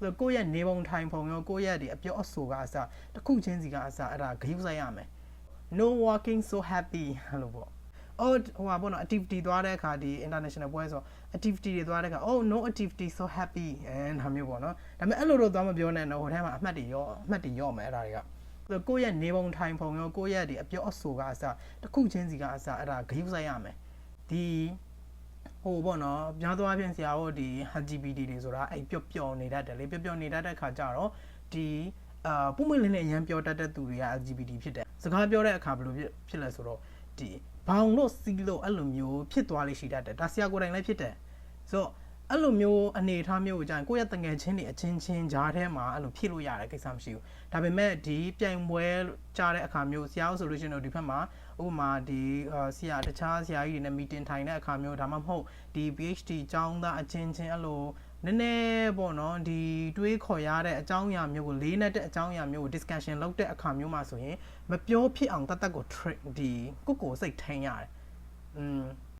ဆိုကိုယ့်ရဲ့နေပုံထိုင်ပုံရောကိုယ့်ရဲ့ဒီအပြောအဆိုကအစတစ်ခုချင်းစီကအစအဲ့ဒါဂရုစိုက်ရမယ် no walking so happy ဟလို့ပေါ့အော်ဟိုပါပေါ့နော် activity သွားတဲ့အခါဒီ international ပွဲဆို activity တွေသွားတဲ့အခါ oh no activity so happy အဲဒါမျိုးပေါ့နော်ဒါပေမဲ့အဲ့လိုတော့သွားမပြောနဲ့နော်ဟိုထဲမှာအမှတ်တွေရောအမှတ်တွေရောမယ်အဲ့ဒါတွေကဆိုကိုယ့်ရဲ့နေပုံထိုင်ပုံရောကိုယ့်ရဲ့ဒီအပြောအဆိုကအစတစ်ခုချင်းစီကအစအဲ့ဒါဂရုစိုက်ရမယ်ဒီ ဟိုပေါ့နော်များသောအားဖြင့်ဆရာတို့ဒီ LGBT တွေဆိုတာအဲ့ပျော့ပျော့နေတတ်တယ်လေပျော့ပျော့နေတတ်တဲ့ခါကျတော့ဒီအာပုံမွေးလင်းနဲ့ရမ်းပြောတတ်တဲ့သူတွေက LGBT ဖြစ်တယ်စကားပြောတဲ့အခါဘယ်လိုဖြစ်ဖြစ်လဲဆိုတော့ဒီဘောင်လို့စီးလို့အဲ့လိုမျိုးဖြစ်သွားလိမ့်ရှိတတ်တယ်ဒါဆရာကိုယ်တိုင်လည်းဖြစ်တယ်ဆိုတော့ အဲ့လိုမျိုးအနေအထားမျိုးကိုကြာရင်ကိုယ့်ရဲ့တငယ်ချင်းတွေအချင်းချင်းကြားထဲမှာအဲ့လိုဖြစ်လို့ရတယ်ကိစ္စမရှိဘူးဒါပေမဲ့ဒီပြိုင်ပွဲကြားတဲ့အခါမျိုးဆရာဆိုလို့ရှိရင်တော့ဒီဘက်မှာဥပမာဒီအာဆရာတခြားဆရာကြီးတွေနဲ့ meeting ထိုင်တဲ့အခါမျိုးဒါမှမဟုတ်ဒီ PhD ကျောင်းသားအချင်းချင်းအဲ့လိုနည်းနည်းပေါ့နော်ဒီတွေးခေါ်ရတဲ့အကြောင်းအရာမျိုးကိုလေးနဲ့တဲ့အကြောင်းအရာမျိုးကို discussion လုပ်တဲ့အခါမျိုးမှာဆိုရင်မပြောဖြစ်အောင်တတ်တတ်ကို trick ဒီကိုယ့်ကိုယ်စိတ်ထိန်ရတယ်อืม